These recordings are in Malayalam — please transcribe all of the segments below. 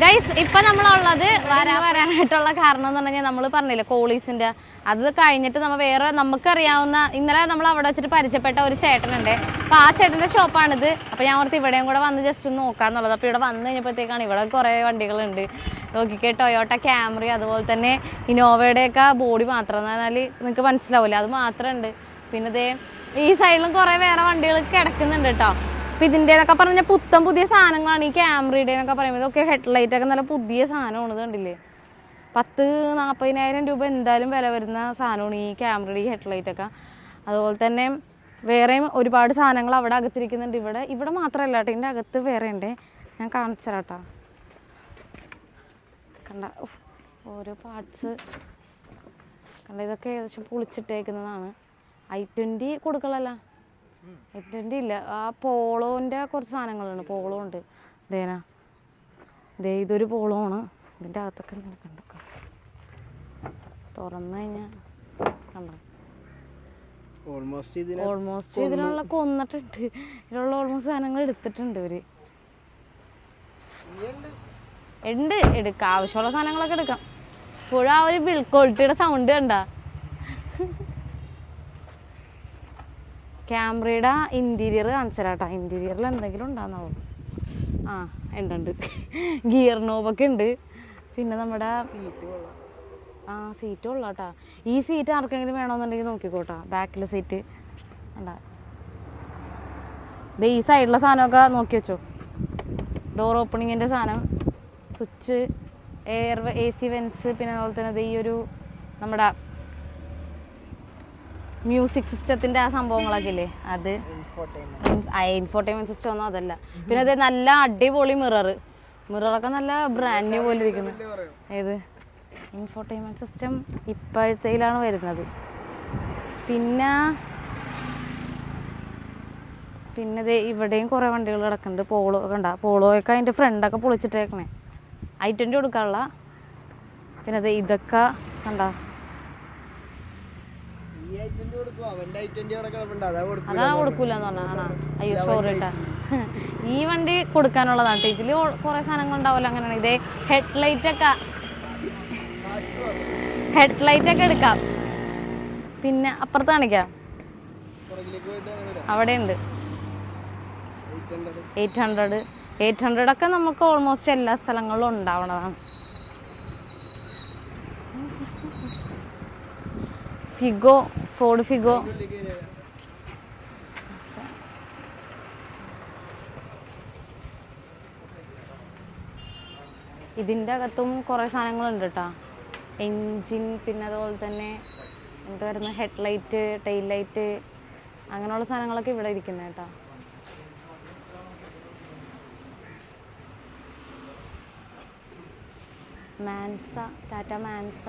ഗൈസ് ഇപ്പൊ നമ്മളുള്ളത് വരാൻ വരാനായിട്ടുള്ള കാരണം എന്ന് പറഞ്ഞാൽ നമ്മൾ പറഞ്ഞില്ലേ കോളീസിന്റെ. അത് കഴിഞ്ഞിട്ട് നമ്മൾ വേറെ നമുക്കറിയാവുന്ന ഇന്നലെ നമ്മൾ അവിടെ വെച്ചിട്ട് പരിചയപ്പെട്ട ഒരു ചേട്ടനുണ്ട്. അപ്പൊ ആ ചേട്ടന്റെ ഷോപ്പാണിത്. അപ്പൊ ഞാൻ ഓർത്ത് ഇവിടെയും കൂടെ വന്ന് ജസ്റ്റ് ഒന്ന് നോക്കാന്നുള്ളത്. അപ്പൊ ഇവിടെ വന്നു കഴിഞ്ഞപ്പോഴത്തേക്കാണ് ഇവിടെ കുറെ വണ്ടികളുണ്ട്. നോക്കിക്കേ ടൊയോട്ട ക്യാമറി അതുപോലെ തന്നെ ഇന്നോവയുടെയൊക്കെ ബോഡി മാത്രം. എന്ന് പറഞ്ഞാൽ നിങ്ങൾക്ക് മനസ്സിലാവില്ല അത് മാത്രമുണ്ട് പിന്നെ ഇതേ ഈ സൈഡിലും കുറെ വേറെ വണ്ടികൾ കിടക്കുന്നുണ്ട് കേട്ടോ അപ്പൊ ഇതിന്റെ എന്നൊക്കെ പറഞ്ഞ പുത്തൻ പുതിയ സാധനങ്ങളാണ് ഈ ക്യാമറയുടെ എന്നൊക്കെ പറയുമ്പോൾ ഇതൊക്കെ ഹെഡ്ലൈറ്റ് ഒക്കെ നല്ല പുതിയ സാധനമാണ് കണ്ടില്ലേ? പത്ത് നാൽപ്പതിനായിരം രൂപ എന്തായാലും വില വരുന്ന സാധനമാണ് ഈ ക്യാമറയുടെ ഈ ഹെഡ്ലൈറ്റ് ഒക്കെ. അതുപോലെ തന്നെ വേറെയും ഒരുപാട് സാധനങ്ങൾ അവിടെ അകത്തിരിക്കുന്നുണ്ട്. ഇവിടെ ഇവിടെ മാത്രമല്ല കേട്ടോ ഇതിന്റെ അകത്ത് വേറെ ഉണ്ട്. ഞാൻ കാണിച്ചു കേട്ടോ കണ്ട ഓരോ പാർട്സ് കണ്ട ഇതൊക്കെ ഏകദേശം പൊളിച്ചിട്ടേക്കുന്നതാണ്. ഐ ട്വന്റി കൊടുക്കളല്ല ഐ ഇല്ല ആ പോളോന്റെ കുറച്ച് സാധനങ്ങളുണ്ട്. പോളോ ഉണ്ട്. ദേനാ ദേ ഇതൊരു പോളോ ആണ്. ഇതിന്റെ അകത്തൊക്കെ കണ്ടൊക്കെ. തുറന്നു കഴിഞ്ഞാൽ കണ്ടോ? ഓൾമോസ്റ്റ് ഇതിന് ഓൾമോസ്റ്റ് ഇതിനുള്ള കൊന്നിട്ടുണ്ട്. ഇതിനുള്ള ഓൾമോസ്റ്റ് സാധനങ്ങൾ എടുത്തിട്ടുണ്ട് ഇവർ. ഉണ്ട്. എടുക്കാം. ആവശ്യമുള്ള സാധനങ്ങളൊക്കെ എടുക്കാം. ഇപ്പോഴും ആ ഒരു ബിൽ ക്വാളിറ്റിയുടെ സൗണ്ട് കണ്ട? ക്യാമറയുടെ ഇന്റീരിയർ കാണിച്ചാലാട്ടാ ഇന്റീരിയറിൽ എന്തെങ്കിലും ഉണ്ടാകുന്നാവും ആ ഉണ്ട് ഉണ്ട് ഗിയർ നോബൊക്കെ ഉണ്ട്. പിന്നെ നമ്മുടെ ആ സീറ്റ് ഉള്ളാട്ടാ ഈ സീറ്റ് ആർക്കെങ്കിലും വേണമെന്നുണ്ടെങ്കിൽ നോക്കിക്കോട്ടാ. ബാക്കിലെ സീറ്റ് ഉണ്ടാ ഈ സൈഡിലെ സാധനമൊക്കെ നോക്കി വെച്ചോ. ഡോർ ഓപ്പണിങ്ങിന്റെ സാധനം. Switch air A C vents പിന്നെ അതുപോലെ തന്നെ ഈ ഒരു നമ്മുടെ മ്യൂസിക് സിസ്റ്റത്തിന്റെ ആ സംഭവങ്ങളൊക്കെ ഇല്ലേ അത് ഇൻഫോർട്ടൈൻമെന്റ് സിസ്റ്റം ഒന്നും അതല്ല. പിന്നെ അത് നല്ല അടിപൊളി മിറർ മിററൊക്കെ നല്ല ബ്രാൻഡ് ന്യൂ പോലെ ഇരിക്കുന്നു. ഏത്? ഇൻഫോർട്ടൈൻമെന്റ് സിസ്റ്റം ഇപ്പോഴത്തേലാണ് വരുന്നത്. പിന്നെ പിന്നെ ദേ ഇവിടെയും കുറേ വണ്ടികൾ കിടക്കുന്നുണ്ട്. പോളോ ഒക്കെ കണ്ട പോളോയൊക്കെ അതിന്റെ ഫ്രണ്ടൊക്കെ പൊളിച്ചിട്ടേക്കണേ. ഐ ട്വന്റി കൊടുക്കാനുള്ള. പിന്നെ ദേ ഇതൊക്കെ കണ്ട. അതാ കൊടുക്കും അതാ കൊടുക്കൂല എന്ന് പറഞ്ഞാ അയ്യോ കേട്ടാ ഈ വണ്ടി കൊടുക്കാനുള്ളതാണ്. ട്ടോ. ഇതിൽ കുറെ സാധനങ്ങൾ ഉണ്ടാവല്ലോ അങ്ങനെയാണ്. ഇതേ ഹെഡ്ലൈറ്റ് ഒക്കെ. ഹെഡ് ലൈറ്റ് ഒക്കെ എടുക്കാം. പിന്നെ അപ്പുറത്ത് കാണിക്കാം. അവിടെ ഉണ്ട് എയ്റ്റ് ഹൺഡ്രഡ് എയ്റ്റ് ഹൺഡ്രഡ് ഒക്കെ നമുക്ക് ഓൾമോസ്റ്റ് എല്ലാ സ്ഥലങ്ങളിലും ഉണ്ടാവണതാണ്. ഫിഗോ ഫോർഡ് ഫിഗോ ഇതിന്റെ അകത്തും കുറേ സാധനങ്ങളുണ്ട് കേട്ടോ. എൻജിൻ പിന്നെ അതുപോലെ തന്നെ എന്താ ഹെഡ് ലൈറ്റ് ടെയിൽ ലൈറ്റ് അങ്ങനെയുള്ള സാധനങ്ങളൊക്കെ ഇവിടെ ഇരിക്കുന്നത് കേട്ടോ. മാൻസ ടാറ്റ മാൻസ.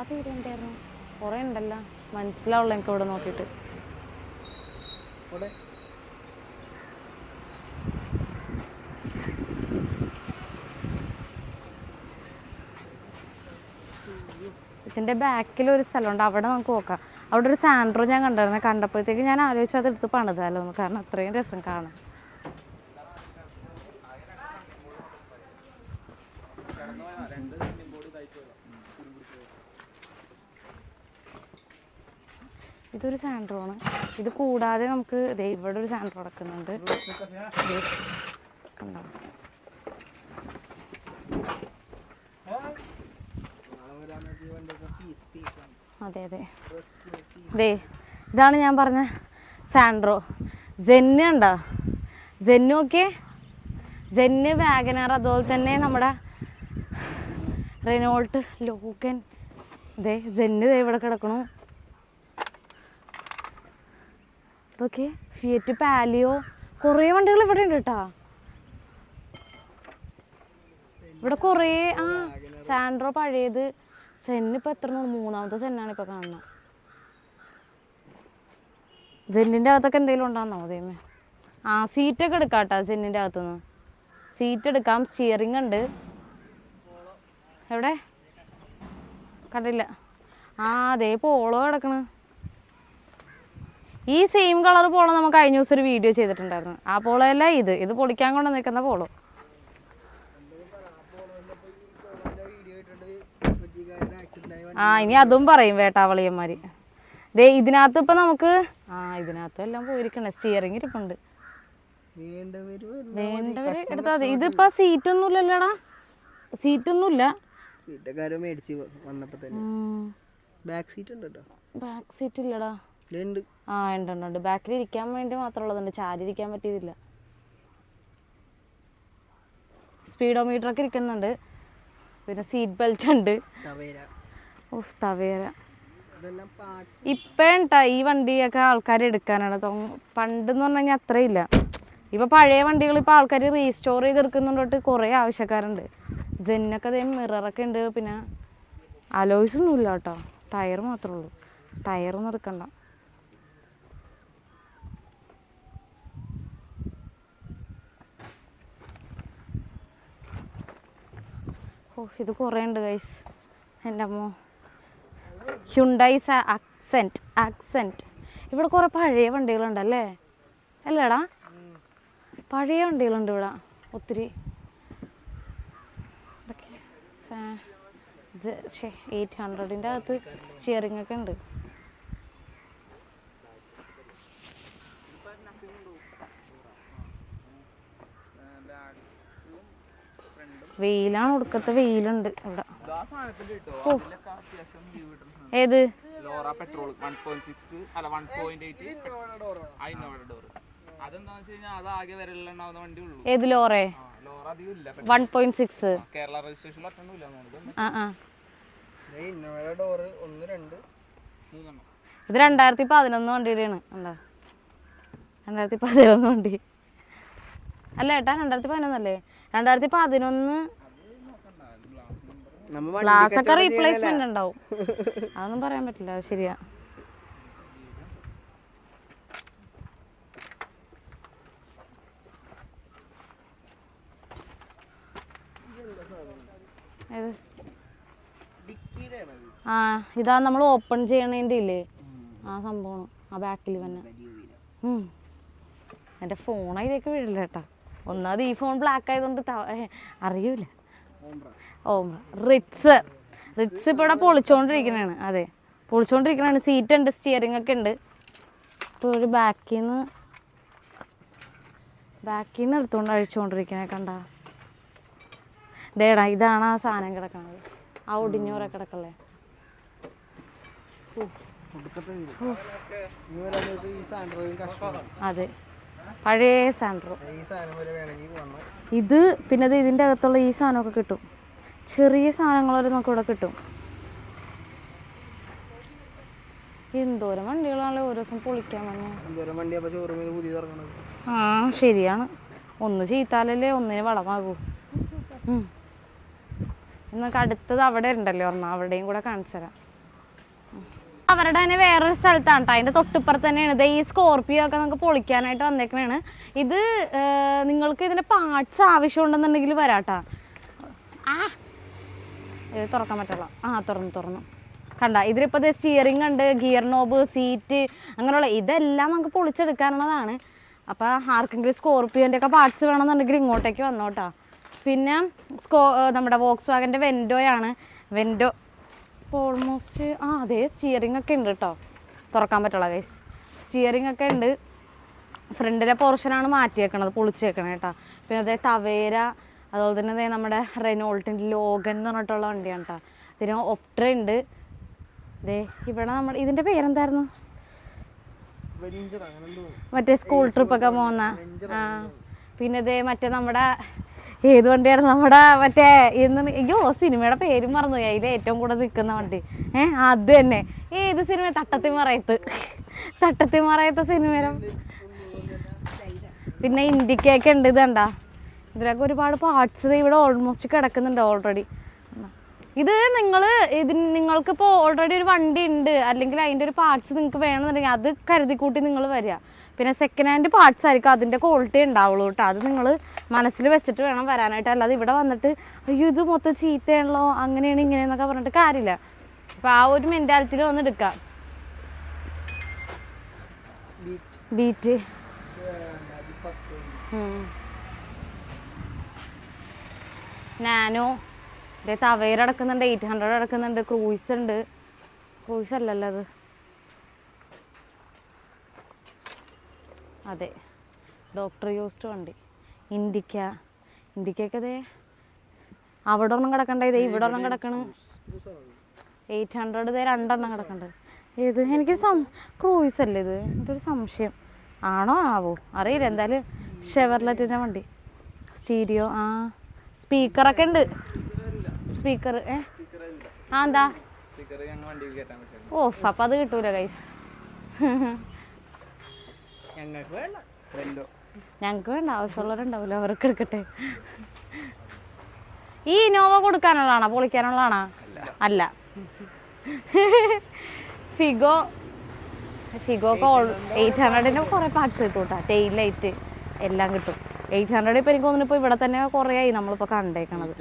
അതെ ഉണ്ടായിരുന്നു കുറേ ഉണ്ടല്ലോ. മനസ്സിലാവുള്ള എനിക്ക് ഇവിടെ നോക്കിയിട്ട്. ഇതിന്റെ ഇതിന്റെ ബാക്കിൽ ഒരു സ്ഥലമുണ്ട് അവിടെ നമുക്ക് നോക്കാം. അവിടെ ഒരു സാൻഡ്രോ ഞാൻ കണ്ടായിരുന്നു. കണ്ടപ്പോഴത്തേക്ക് ഞാൻ ആലോചിച്ചു അത് എടുത്ത് പണിതാലോ എന്ന്. കാരണം അത്രയും രസം കാണാൻ. ഇതൊരു സാൻഡ്രോണ്. ഇത് കൂടാതെ നമുക്ക് ഇവിടെ ഒരു സാൻഡ്രോ അടക്കുന്നുണ്ട് കണ്ടോ? അതെ അതെ. ദേ ഇതാണ് ഞാൻ പറഞ്ഞ സാൻഡ്രോ. ജെന്ന് ഉണ്ടോ? ജെന്നു നോക്കിയേ. ജെന്ന് വാഗനാർ അതുപോലെ തന്നെ നമ്മുടെ റെനോൾട്ട് ലോഗൻ. ഇതേ ജെന്ന് ഇവിടെ കിടക്കണു. ഇതൊക്കെ ഫിയറ്റ് പാലിയോ കുറേ വണ്ടികൾ ഇവിടെ ഉണ്ട് കേട്ടോ ഇവിടെ കുറേ ആ സാൻഡ്രോ പഴയത്. സെന്ന് ഇപ്പം എത്ര മൂന്നാമത്തെ സെന്നാണ് ഇപ്പം കാണുന്നത്. സെന്നിന്റെ അകത്തൊക്കെ എന്തെങ്കിലും ഉണ്ടാകുന്നോ ദൈവമേ ആ സീറ്റൊക്കെ എടുക്കാം കേട്ടോ ജെന്നിന്റെ അകത്തുനിന്ന്. സീറ്റ് എടുക്കാം. സ്റ്റിയറിംഗ് ഉണ്ട്. എവിടെ? കണ്ടില്ല. ആ അതേ പോളോ കിടക്കണ്. ഈ സെയിം കളർ പോളം നമുക്ക് കഴിഞ്ഞ ദിവസം ഒരു വീഡിയോ ചെയ്തിട്ടുണ്ടായിരുന്നു. ആ പോളോയല്ല ഇത്. ഇത് പൊളിക്കാൻ കൊണ്ട് നിൽക്കുന്ന പോളോ. ആ ഇനി അതും പറയും വേട്ടാവളിയന്മാര്. ദേ ഇതിനകത്ത് ഇപ്പൊ നമുക്ക് ആ ഇതിനകത്ത് എല്ലാം പോയിരിക്കണം. സ്റ്റിയറിംഗ് ഇരിപ്പുണ്ട്. വേണ്ടവര് എടുത്താൽ മതി. ഇതിപ്പോ സീറ്റൊന്നും ഇല്ലല്ലോടാ. സീറ്റൊന്നും ഇല്ല. ബാക്ക് സീറ്റ് ഇല്ലടാ. ഉണ്ട് ആ ഉണ്ട് ഉണ്ട് ബാക്കിൽ ഇരിക്കാൻ വേണ്ടി മാത്രമുള്ളതുണ്ട് ചാരി ഇരിക്കാൻ പറ്റിയതില്ല. സ്പീഡോമീറ്റർ ഒക്കെ ഇരിക്കുന്നുണ്ട്. പിന്നെ സീറ്റ് ബെൽറ്റ് ഉണ്ട്. തവേര. ഉഫ് തവേര. ഇതെല്ലാം പാർട്സ് ഇപ്പോഴാ ഈ വണ്ടിയൊക്കെ ആൾക്കാർ എടുക്കാനാണ്. പണ്ട് എന്ന് പറഞ്ഞാൽ കഴിഞ്ഞാൽ അത്രയില്ല ഇപ്പൊ പഴയ വണ്ടികൾ ഇപ്പൊ ആൾക്കാർ റീസ്റ്റോർ ചെയ്ത് ചെയ്തെടുക്കുന്നുണ്ടോട്ട് കുറെ ആവശ്യക്കാരുണ്ട്. ജെന്നൊക്കെ അതേ മിററൊക്കെ ഉണ്ട്. പിന്നെ അലോയ്സ് ഒന്നും ഇല്ല കേട്ടോ ടയർ മാത്രമേ ഉള്ളൂ. ടയറൊന്നും എടുക്കണ്ട. ഇത് കുറേ ഉണ്ട് ഗൈസ് എന്റെ അമ്മോ ഹ്യുണ്ടൈസ് അക്സെന്റ് അക്സെന്റ് ഇവിടെ കുറേ പഴയ വണ്ടികളുണ്ടല്ലേ അല്ലേടാ. പഴയ വണ്ടികളുണ്ട് ഇവിടെ ഒത്തിരി. എയ്റ്റ് ഹൺഡ്രഡിന്റെ അകത്ത് സ്റ്റിയറിംഗ് ഒക്കെ ഉണ്ട്. വെയിലാണ് ഒടുക്കത്തെ വെയിലുണ്ട് ഇവിടെ ഏത്? ലോറ പെട്രോൾ വൺ പോയിന്റ് സിക്സ് അല്ല വൺ പോയിന്റ് എയ്റ്റ് അതിനോടെ ഡോർ അതെന്താന്ന് വെച്ച് കഴിഞ്ഞാൽ അത് ആകെ വിരലിലുണ്ടാവുന്ന വണ്ടി ഉള്ളൂ ഏത് ലോറേ? ലോറ അധികം ഇല്ല. വൺ പോയിന്റ് സിക്സ് കേരള രജിസ്ട്രേഷനിൽ ഒറ്റൊന്നും ഇല്ല തോന്നുന്നത് ആ ആ. ഇന്നോവയുടെ ഡോറ് ഒന്ന് രണ്ട്. മൂന്നെണ്ണം. ഇത് രണ്ടായിരത്തി പതിനൊന്ന് വണ്ടിയുടെയാണ്. എന്താ രണ്ടായിരത്തി പതിനൊന്ന് വണ്ടി. അല്ല ഏട്ടാ രണ്ടായിരത്തി പതിനൊന്നല്ലേ രണ്ടായിരത്തി പതിനൊന്ന് ഗ്ലാസ് ഒക്കെ റീപ്ലേസ്മെന്റ് ഉണ്ടാവും. അതൊന്നും പറയാൻ പറ്റില്ല അത് ശരിയാ. ആ ഇതാ നമ്മൾ ഓപ്പൺ ചെയ്യണേന്റെ ഇല്ലേ? ആ സംഭവം. ആ ബാക്കിൽ തന്നെ. ഉം. എന്റെ ഫോൺ അതിലേക്ക് വീഴില്ല കേട്ടാ ഒന്നാമത് ഈ ഫോൺ ബ്ലാക്ക് ആയതുകൊണ്ട് അറിയൂല. ഓ റിറ്റ്സ് റിറ്റ്സ് ഇപ്പോൾ ഇവിടെ പൊളിച്ചോണ്ടിരിക്കണാണ്. അതെ. പൊളിച്ചോണ്ടിരിക്കണാണ്. സീറ്റ് ഉണ്ട് സ്റ്റിയറിംഗ് ഒക്കെ ഉണ്ട്. ഇപ്പൊ ഒരു ബാക്കിൽ നിന്ന് ബാക്കിൽ നിന്ന് എടുത്തുകൊണ്ട് അഴിച്ചുകൊണ്ടിരിക്കണേ കണ്ട. ദേടാ ഇതാണ് ആ സാധനം കിടക്കണത്. ആ ഒടിഞ്ഞോറെ കിടക്കല്ലേ? അതെ. പഴയ സാൻഡ്രോ ഇത് പിന്നെ ഇത് ഇതിന്റെ അകത്തുള്ള ഈ സാധനമൊക്കെ കിട്ടും. ചെറിയ സാധനങ്ങൾ വരെ നമുക്ക് ഇവിടെ കിട്ടും. എന്തോരം വണ്ടികളാണല്ലോ ഓരോ ദിവസം പൊളിക്കാൻ തുറക്കണത് ആ ശരിയാണ്. ഒന്ന് ചെയ്താലല്ലേ ഒന്നിന് വളമാകൂ നമുക്ക് എന്നൊക്കെ അടുത്തത് അവിടെ ഉണ്ടല്ലോ ഒരെണ്ണം അവിടെയും കൂടെ കാണിച്ചു തരാം. അവരുടെ തന്നെ വേറൊരു സ്ഥലത്താണ് കേട്ടോ അതിന്റെ തൊട്ടിപ്പുറത്ത് തന്നെയാണ്. ഇത് ഈ സ്കോർപ്പിയോ ഒക്കെ നമുക്ക് പൊളിക്കാനായിട്ട് വന്നേക്കണാണ്. ഇത് നിങ്ങൾക്ക് ഇതിന്റെ പാർട്സ് ആവശ്യമുണ്ടെന്നുണ്ടെങ്കിൽ വരാട്ടാ ആ. ഇത് തുറക്കാൻ പറ്റില്ല ആ തുറന്നു തുറന്നു. കണ്ട ഇതിലിപ്പോൾ സ്റ്റിയറിംഗ് ഉണ്ട് ഗിയർ നോബ് സീറ്റ് അങ്ങനെയുള്ള ഇതെല്ലാം നമുക്ക് പൊളിച്ചെടുക്കാനുള്ളതാണ്. അപ്പോൾ ആർക്കെങ്കിലും സ്കോർപ്പിയോന്റെ ഒക്കെ പാർട്സ് വേണമെന്നുണ്ടെങ്കിൽ ഇങ്ങോട്ടേക്ക് വന്നോട്ടാ. പിന്നെ സ്കോ നമ്മുടെ വോക്സ് വാഗന്റെ വെൻഡോയാണ് വെൻഡോ ഇപ്പോൾ ഓൾമോസ്റ്റ് ആ അതെ സ്റ്റിയറിംഗ് ഒക്കെ ഉണ്ട് കേട്ടോ തുറക്കാൻ പറ്റുള്ള ഗൈസ് സ്റ്റിയറിംഗ് ഒക്കെ ഉണ്ട്. ഫ്രണ്ടിലെ പോർഷനാണ് മാറ്റിയേക്കണത് പൊളിച്ചേക്കണേ കേട്ടോ പിന്നെ അതേ തവേര അതുപോലെ തന്നെ അതേ നമ്മുടെ റെനോൾട്ടിന്റെ ലോഗൻ എന്ന് പറഞ്ഞിട്ടുള്ള വണ്ടിയാണ് കേട്ടോ പിന്നെ ഒപ്ട്ര ഉണ്ട്. ദേ ഇവിടെ നമ്മുടെ ഇതിന്റെ പേരെന്തായിരുന്നു? മറ്റേ സ്കൂൾ ട്രിപ്പൊക്കെ പോകുന്ന ആ. പിന്നെ ദേ മറ്റേ നമ്മുടെ ഏത് വണ്ടിയാണ് നമ്മുടെ മറ്റേ ഇന്ന് അയ്യോ സിനിമയുടെ പേരും പോയി അതിൽ ഏറ്റവും കൂടെ നിൽക്കുന്ന വണ്ടി. ഏ അത് തന്നെ. ഏത് സിനിമ? തട്ടത്തി മറയത്ത് തട്ടത്തി മറയത്ത സിനിമ പിന്നെ ഇന്ത്യക്കൊക്കെ ഉണ്ട് ഇത് കണ്ടാ ഇതിലൊക്കെ ഒരുപാട് പാർട്സ് ഇവിടെ ഓൾമോസ്റ്റ് കിടക്കുന്നുണ്ട് ഓൾറെഡി ഇത് നിങ്ങൾ ഇതിന് നിങ്ങൾക്കിപ്പോൾ ഓൾറെഡി ഒരു വണ്ടി ഉണ്ട്. അല്ലെങ്കിൽ അതിന്റെ ഒരു പാർട്സ് നിങ്ങൾക്ക് വേണമെന്നുണ്ടെങ്കിൽ അത് കരുതി കൂട്ടി നിങ്ങൾ വരിക. പിന്നെ സെക്കൻഡ് ഹാൻഡ് പാർട്സ് ആയിരിക്കും അതിന്റെ ക്വാളിറ്റി ഉണ്ടാവുള്ളൂ കേട്ടോ. അത് നിങ്ങൾ മനസ്സിൽ വെച്ചിട്ട് വേണം വരാനായിട്ട്. അല്ലാതെ ഇവിടെ വന്നിട്ട് അയ്യോ ഇത് മൊത്തം ചീത്തയാണല്ലോ അങ്ങനെയാണ് ഇങ്ങനെയെന്നൊക്കെ പറഞ്ഞിട്ട് കാര്യമില്ല. അപ്പോൾ ആ ഒരു മെന്റാലിറ്റിയിൽ വന്ന് എടുക്കാം. Beat Nano. തവേര അടക്കുന്നുണ്ട് എയ്റ്റ് ഹൺഡ്രഡ് അടക്കുന്നുണ്ട് ക്രൂയിസ് ഉണ്ട്. ക്രൂയിസ് അല്ലല്ലോ അത്. അതെ. ഡോക്ടർ യൂസ്ഡ് വണ്ടി. ഇന്ത്യക്ക. ഇന്ത്യക്കൊക്കെ അതെ അവിടെ ഒരെണ്ണം കിടക്കണ്ട? ഇതേ ഇവിടെ ഒരെണ്ണം കിടക്കണം. എയ്റ്റ് ഹൺഡ്രഡ് ഇതേ രണ്ടെണ്ണം കിടക്കണ്ടത് ഏത്? എനിക്ക് സം ക്രൂയിസ് അല്ലേ ഇത്? എനിക്കൊരു സംശയം. ആണോ? ആവോ? അറിയില്ല. എന്തായാലും ഷെവർലെറ്റിന്റെ വണ്ടി. സ്റ്റീരിയോ? ആ. സ്പീക്കറൊക്കെ ഉണ്ട്. സ്പീക്കർ ഏ? ആ എന്താ? ഓഫ് അപ്പം അത് കിട്ടൂല കൈസ് ഞങ്ങൾക്ക് വേണ്ട. ഞങ്ങൾക്ക് വേണ്ട ആവശ്യമുള്ളവരുണ്ടാവില്ല അവർക്ക് എടുക്കട്ടെ. ഈ ഇനോവ കൊടുക്കാനുള്ളതാണോ? പൊളിക്കാനുള്ളതാണോ? അല്ല. ഫിഗോ ഫിഗോ ഒക്കെ എയ്റ്റ് ഹൺഡ്രഡിന് കുറേ പാർട്സ് കിട്ടും കേട്ടോ ടെയിൽ ലൈറ്റ് എല്ലാം കിട്ടും. എയ്റ്റ് ഹൺഡ്രഡ് ഇപ്പം എനിക്ക് തോന്നുന്നു ഇപ്പോൾ ഇവിടെ തന്നെ കുറേ ആയി നമ്മളിപ്പോൾ കണ്ടേക്കണത്.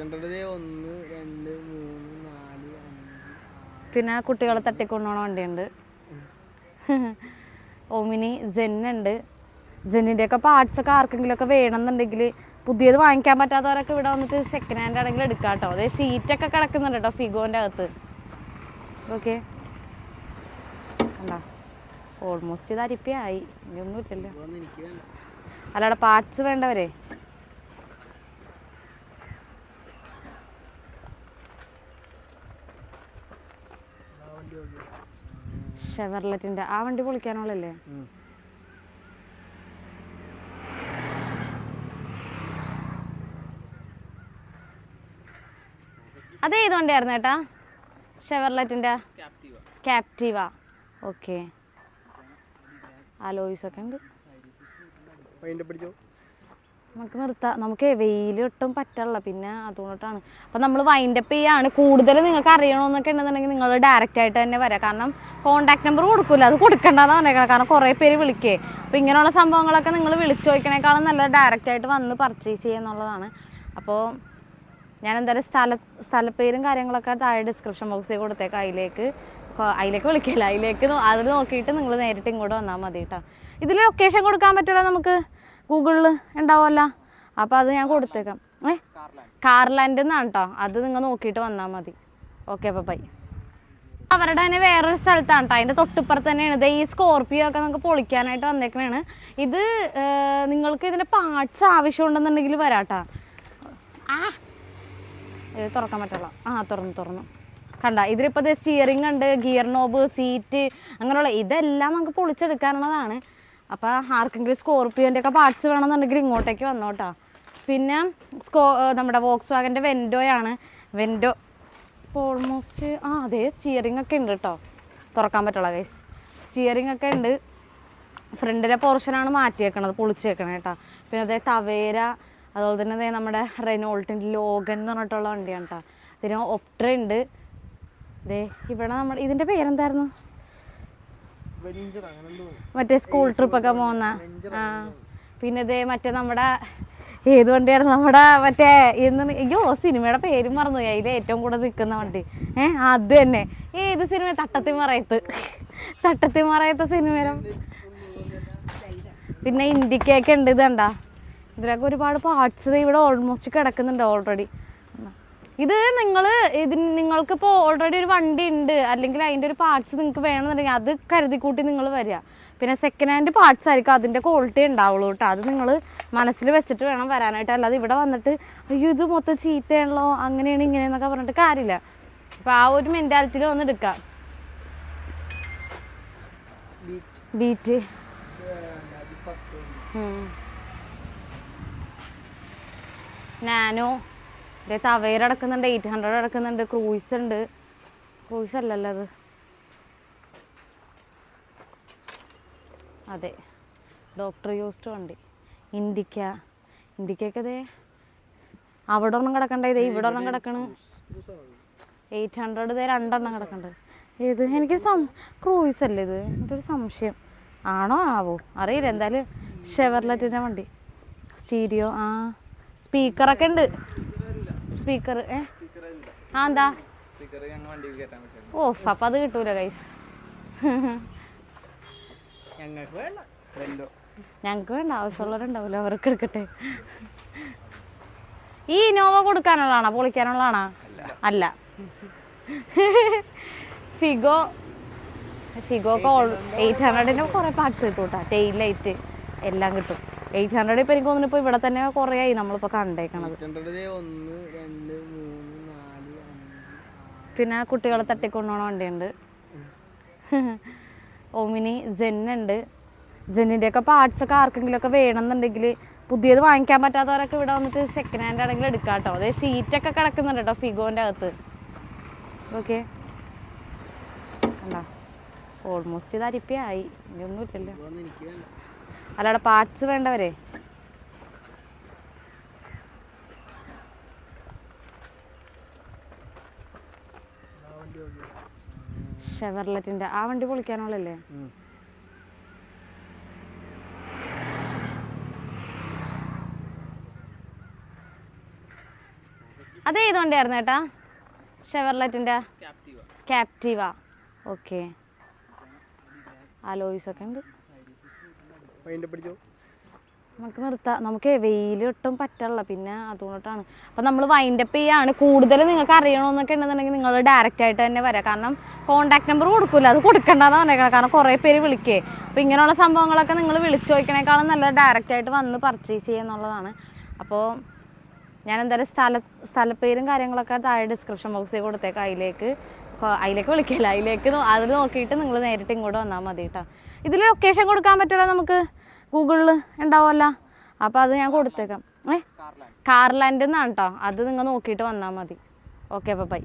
പിന്നെ കുട്ടികളെ തട്ടിക്കൊണ്ടുപോണ വണ്ടിയുണ്ട്. ഓമിനി ജെന്നുണ്ട്. ജെന്നിന്റെയൊക്കെ പാർട്സ് ആർക്കെങ്കിലുമൊക്കെ വേണമെന്നുണ്ടെങ്കിൽ പുതിയത് വാങ്ങിക്കാൻ പറ്റാത്തവരൊക്കെ ഇവിടെ വന്നിട്ട് സെക്കൻഡ് ഹാൻഡ് ആണെങ്കിൽ എടുക്കാം കേട്ടോ അതേ സീറ്റൊക്കെ കിടക്കുന്നുണ്ട് കേട്ടോ ഫിഗോന്റെ അകത്ത്. ഓക്കെ. കണ്ടോ? ഓൾമോസ്റ്റ് ഇത് അരിപ്പയായി. ഇനിയൊന്നും ഇല്ലല്ലോ. അല്ലാടെ പാർട്സ് വേണ്ടവരെ? Thank വണ്ടി ഓക്കെ ഷെവർലെറ്റിന്റെ ആ വണ്ടി പൊളിക്കാനുള്ളല്ലേ അത് ഏത് വണ്ടിയായിരുന്നു ചേട്ടാ ഷെവർലെറ്റിന്റെ ക്യാപ്റ്റീവ ഓക്കെ ഓക്കെ ലോയിസ് ഒക്കെ ഉണ്ട് പിടിച്ചോ? നമുക്ക് നിർത്താം. നമുക്ക് വെയിൽ ഒട്ടും പറ്റുള്ള പിന്നെ അതുകൊണ്ടിട്ടാണ് അപ്പം നമ്മൾ വൈൻഡപ്പ് ചെയ്യാണ്. കൂടുതൽ നിങ്ങൾക്ക് അറിയണമെന്നൊക്കെ ഉണ്ടെന്നുണ്ടെങ്കിൽ നിങ്ങൾ ഡയറക്റ്റ് ആയിട്ട് തന്നെ വരാം. കാരണം കോൺടാക്ട് നമ്പർ കൊടുക്കില്ല അത് കൊടുക്കണ്ടെന്ന് പറഞ്ഞേക്കണം. കാരണം കുറേ പേര് വിളിക്കേ. അപ്പോൾ ഇങ്ങനെയുള്ള സംഭവങ്ങളൊക്കെ നിങ്ങൾ വിളിച്ചു ചോദിക്കണേക്കാളും നല്ലത് ഡയറക്റ്റ് ആയിട്ട് വന്ന് പർച്ചേസ് ചെയ്യുക എന്നുള്ളതാണ്. അപ്പോൾ ഞാൻ എന്തായാലും സ്ഥല സ്ഥലപ്പേരും കാര്യങ്ങളൊക്കെ താഴെ ഡിസ്ക്രിപ്ഷൻ ബോക്സിൽ കൊടുത്തേക്കാം. അതിലേക്ക് അതിലേക്ക് വിളിക്കില്ല. അതിലേക്ക് അത് നോക്കിയിട്ട് നിങ്ങൾ നേരിട്ട് ഇങ്ങോട്ട് വന്നാൽ മതി കേട്ടോ. ഇതിൽ ലൊക്കേഷൻ കൊടുക്കാൻ പറ്റില്ല നമുക്ക്? ഗൂഗിളിൽ ഉണ്ടാവുമല്ലോ. അപ്പോൾ അത് ഞാൻ കൊടുത്തേക്കാം. ഏ? കാർലാൻഡ് എന്നാണ് കേട്ടോ അത് നിങ്ങൾ നോക്കിയിട്ട് വന്നാൽ മതി. ഓക്കെ അപ്പോൾ ബൈ. അവരുടെ തന്നെ വേറൊരു സ്ഥലത്താണ് കേട്ടോ അതിന്റെ തൊട്ടിപ്പുറത്ത് തന്നെയാണ്. ഇത് ഈ സ്കോർപ്പിയോ ഒക്കെ നമുക്ക് പൊളിക്കാനായിട്ട് വന്നേക്കണാണ്. ഇത് നിങ്ങൾക്ക് ഇതിന്റെ പാർട്സ് ആവശ്യമുണ്ടെന്നുണ്ടെങ്കിൽ വരാട്ടാ. ആ. ഇത് തുറക്കാൻ പറ്റുള്ള ആ തുറന്നു തുറന്നു. കണ്ട? ഇതിലിപ്പോൾ സ്റ്റിയറിംഗ് ഉണ്ട് ഗിയർ നോബ് സീറ്റ് അങ്ങനെയുള്ള ഇതെല്ലാം നമുക്ക് പൊളിച്ചെടുക്കാനുള്ളതാണ്. അപ്പോൾ ആർക്കെങ്കിലും സ്കോർപ്പിയോന്റെ ഒക്കെ പാർട്സ് വേണമെന്നുണ്ടെങ്കിൽ ഇങ്ങോട്ടേക്ക് വന്നോട്ടാ. പിന്നെ സ്കോ നമ്മുടെ വോക്സ് വാഗന്റെ വെൻഡോയാണ് വെൻഡോ ഇപ്പോൾ ഓൾമോസ്റ്റ് ആ അതെ സ്റ്റിയറിംഗ് ഒക്കെ ഉണ്ട് കേട്ടോ തുറക്കാൻ പറ്റുള്ള ഗൈസ് സ്റ്റിയറിംഗ് ഒക്കെ ഉണ്ട്. ഫ്രണ്ടിലെ പോർഷനാണ് മാറ്റിയേക്കണത് പൊളിച്ചേക്കണേ കേട്ടോ പിന്നെ അതേ തവേര അതുപോലെ തന്നെ അതേ നമ്മുടെ റെനോൾട്ടിന്റെ ലോഗൻ എന്ന് പറഞ്ഞിട്ടുള്ള വണ്ടിയാണ് കേട്ടോ പിന്നെ ഒപ്ട്ര ഉണ്ട്. ദേ ഇവിടെ നമ്മൾ ഇതിന്റെ പേരെന്തായിരുന്നു? മറ്റേ സ്കൂൾ ട്രിപ്പ് ഒക്കെ പോകുന്ന ആ. പിന്നെ ഇതേ മറ്റേ നമ്മുടെ ഏത് വണ്ടിയായിരുന്നു നമ്മുടെ മറ്റേ എന്ന് അയ്യോ സിനിമയുടെ പേരും മറന്നു അതിൽ ഏറ്റവും കൂടെ നിൽക്കുന്ന വണ്ടി. ഏ അത് തന്നെ. ഏത് സിനിമ? തട്ടത്തി മറയത്ത് തട്ടത്തി മറയത്ത സിനിമയിലും. പിന്നെ ഇന്ത്യക്കൊക്കെ ഉണ്ട് ഇത് കണ്ട ഇതിലൊക്കെ ഒരുപാട് പാർട്സ് ഇവിടെ ഓൾമോസ്റ്റ് കിടക്കുന്നുണ്ട് ഓൾറെഡി ഇത് നിങ്ങൾ ഇതിന് നിങ്ങൾക്കിപ്പോൾ ഓൾറെഡി ഒരു വണ്ടി ഉണ്ട് അല്ലെങ്കിൽ അതിന്റെ ഒരു പാർട്സ് നിങ്ങൾക്ക് വേണമെന്നുണ്ടെങ്കിൽ അത് കരുതി കൂട്ടി നിങ്ങൾ വരിക. പിന്നെ സെക്കൻഡ് ഹാൻഡ് പാർട്സ് ആയിരിക്കും അതിന്റെ ക്വാളിറ്റി ഉണ്ടാവുള്ളൂ കേട്ടോ. അത് നിങ്ങൾ മനസ്സിൽ വെച്ചിട്ട് വേണം വരാനായിട്ട്. അല്ലാതെ ഇവിടെ വന്നിട്ട് അയ്യോ ഇത് മൊത്തം ചീത്തയാണല്ലോ അങ്ങനെയാണ് ഇങ്ങനെ എന്നൊക്കെ പറഞ്ഞിട്ട് കാര്യമില്ല. അപ്പോൾ ആ ഒരു മെന്റാലിറ്റിയിൽ വന്ന് എടുക്കാം. ബീറ്റ് നാനോ ഇതേ തവേര അടക്കുന്നുണ്ട് എയ്റ്റ് ഹൺഡ്രഡ് അടക്കുന്നുണ്ട് ക്രൂയിസ് ഉണ്ട്. ക്രൂയിസ് അല്ലല്ലോ അത്. അതെ ഡോക്ടർ യൂസ്ഡ് വണ്ടി. ഇന്ത്യക്ക ഇന്ത്യക്കൊക്കെ ഇതേ അവിടെ ഒന്നും കിടക്കണ്ട ഇതേ ഇവിടെ ഒന്നും കിടക്കണ്. എയ്റ്റ് ഹൺഡ്രഡ് ഇതേ രണ്ടെണ്ണം കിടക്കണ്ട്. ഏത് എനിക്ക് സം ക്രൂയിസ് അല്ലേ ഇത്? എനിക്കൊരു സംശയം. ആണോ? ആവോ? അറിയില്ല എന്തായാലും ഷെവർലെറ്റിന്റെ വണ്ടി. സ്റ്റീരിയോ ആ സ്പീക്കറൊക്കെ ഉണ്ട്. സ്പീക്കർ ഏ? ആ എന്താ? ഓഫ് അപ്പം അത് കിട്ടൂല ഗൈസ് ഞങ്ങൾക്ക് വേണ്ട. ആവശ്യമുള്ളവരുണ്ടാവില്ല അവർക്ക് എടുക്കട്ടെ. ഈ ഇനോവ കൊടുക്കാനുള്ളതാണോ? പൊളിക്കാനുള്ളതാണോ? അല്ല. ഫിഗോ ഫിഗോ ഒക്കെ എയ്റ്റ് ഹൺഡ്രഡിന് കുറേ പാർട്സ് കിട്ടും കേട്ടോ ടെയിൽ ലൈറ്റ് എല്ലാം കിട്ടും. എയ്റ്റ് ഹൺഡ്രഡ് ഇപ്പം എനിക്ക് തോന്നുന്നു ഇപ്പോൾ ഇവിടെ തന്നെ കുറേ ആയി നമ്മളിപ്പോൾ കണ്ടേക്കണത് പിന്നെ കുട്ടികളെ തട്ടിക്കൊണ്ടുപോണ വണ്ടിയുണ്ട്. ഓമിനി ജെന്നുണ്ട്. ജെന്നിന്റെ ഒക്കെ പാർട്സ് ഒക്കെ ആർക്കെങ്കിലും ഒക്കെ വേണമെന്നുണ്ടെങ്കിൽ പുതിയത് വാങ്ങിക്കാൻ പറ്റാത്തവരൊക്കെ ഇവിടെ വന്നിട്ട് സെക്കൻഡ് ഹാൻഡ് ആണെങ്കിൽ എടുക്കാം കേട്ടോ. അതായത് സീറ്റൊക്കെ കിടക്കുന്നുണ്ട് കേട്ടോ ഫിഗോന്റെ അകത്ത്. ഓക്കെ. ഓൾമോസ്റ്റ് ഇത് അരിപ്പയായി. ഇനിയൊന്നും അല്ലാടെ പാർട്സ് വേണ്ടവരെ. ആ ഷെവർലെറ്റിന്റെ ആ വണ്ടി പൊളിക്കാനുള്ളല്ലേ അത് ഏത് വണ്ടിയായിരുന്നു ചേട്ടാ ഷെവർലറ്റിന്റെ ക്യാപ്റ്റീവ ഓക്കെ ഓക്കെ ലോയിസ് ഒക്കെ ഉണ്ട്. നമുക്ക് നിർത്താം. നമുക്ക് വെയിൽ ഒട്ടും പറ്റില്ല പിന്നെ അതുകൊണ്ടിട്ടാണ് അപ്പം നമ്മൾ വൈൻഡപ്പ് ചെയ്യാണ്. കൂടുതൽ നിങ്ങൾക്ക് അറിയണമെന്നൊക്കെ ഉണ്ടെന്നുണ്ടെങ്കിൽ നിങ്ങൾ ഡയറക്റ്റ് ആയിട്ട് തന്നെ വരാം. കാരണം കോൺടാക്ട് നമ്പർ കൊടുക്കില്ല അത് കൊടുക്കണ്ടെന്ന് പറഞ്ഞേക്കണം. കാരണം കുറേ പേര് വിളിക്കേ. അപ്പോൾ ഇങ്ങനെയുള്ള സംഭവങ്ങളൊക്കെ നിങ്ങൾ വിളിച്ചു ചോദിക്കണേക്കാളും നല്ലത് ഡയറക്റ്റ് ആയിട്ട് വന്ന് പർച്ചേസ് ചെയ്യുക എന്നുള്ളതാണ്. അപ്പോൾ ഞാൻ എന്തായാലും സ്ഥല സ്ഥലപ്പേരും കാര്യങ്ങളൊക്കെ താഴെ ഡിസ്ക്രിപ്ഷൻ ബോക്സിൽ കൊടുത്തേക്കാം. അതിലേക്ക് അതിലേക്ക് വിളിക്കില്ല? അതിലേക്ക് അതിൽ നോക്കിയിട്ട് നിങ്ങൾ നേരിട്ട് ഇങ്ങോട്ട് വന്നാൽ മതി കേട്ടോ. ഇതിൽ ലൊക്കേഷൻ കൊടുക്കാൻ പറ്റില്ല നമുക്ക്. ഗൂഗിളിൽ ഉണ്ടാവുമല്ലോ. അപ്പോൾ അത് ഞാൻ കൊടുത്തേക്കാം. ഏ? കാർലാൻഡ് എന്നാണ് കേട്ടോ അത് നിങ്ങൾ നോക്കിയിട്ട് വന്നാൽ മതി. ഓക്കെ അപ്പോൾ ബൈ